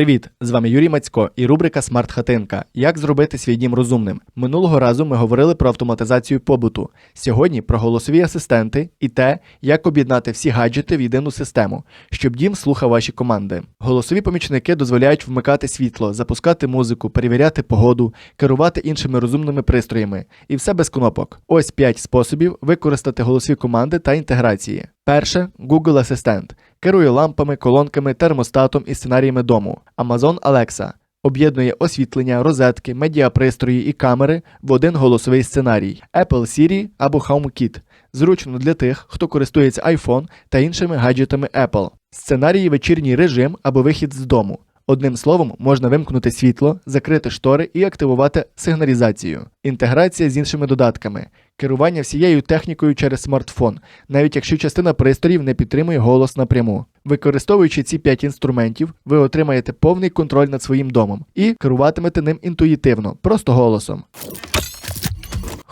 Привіт! З вами Юрій Мацько і рубрика Смарт Хатинка. Як зробити свій дім розумним? Минулого разу ми говорили про автоматизацію побуту. Сьогодні про голосові асистенти і те, як об'єднати всі гаджети в єдину систему, щоб дім слухав ваші команди. Голосові помічники дозволяють вмикати світло, запускати музику, перевіряти погоду, керувати іншими розумними пристроями. І все без кнопок. Ось 5 способів використати голосові команди та інтеграції. Перше Google Асистент. Керує лампами, колонками, термостатом і сценаріями дому. Amazon Alexa об'єднує освітлення, розетки, медіапристрої і камери в один голосовий сценарій. Apple Siri або HomeKit. Зручно для тих, хто користується iPhone та іншими гаджетами Apple. Сценарії вечірній режим або вихід з дому. Одним словом, можна вимкнути світло, закрити штори і активувати сигналізацію. Інтеграція з іншими додатками, керування всією технікою через смартфон, навіть якщо частина пристроїв не підтримує голос напряму. Використовуючи ці 5 інструментів, ви отримаєте повний контроль над своїм домом і керуватимете ним інтуїтивно, просто голосом.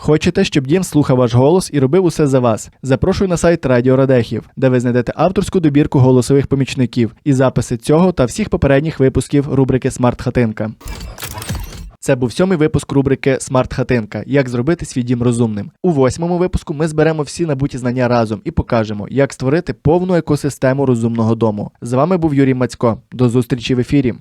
Хочете, щоб дім слухав ваш голос і робив усе за вас? Запрошую на сайт Радіо Радехів, де ви знайдете авторську добірку голосових помічників і записи цього та всіх попередніх випусків рубрики Смарт Хатинка. Це був сьомий випуск рубрики Смарт Хатинка. Як зробити свій дім розумним. У восьмому випуску ми зберемо всі набуті знання разом і покажемо, як створити повну екосистему розумного дому. З вами був Юрій Мацько. До зустрічі в ефірі.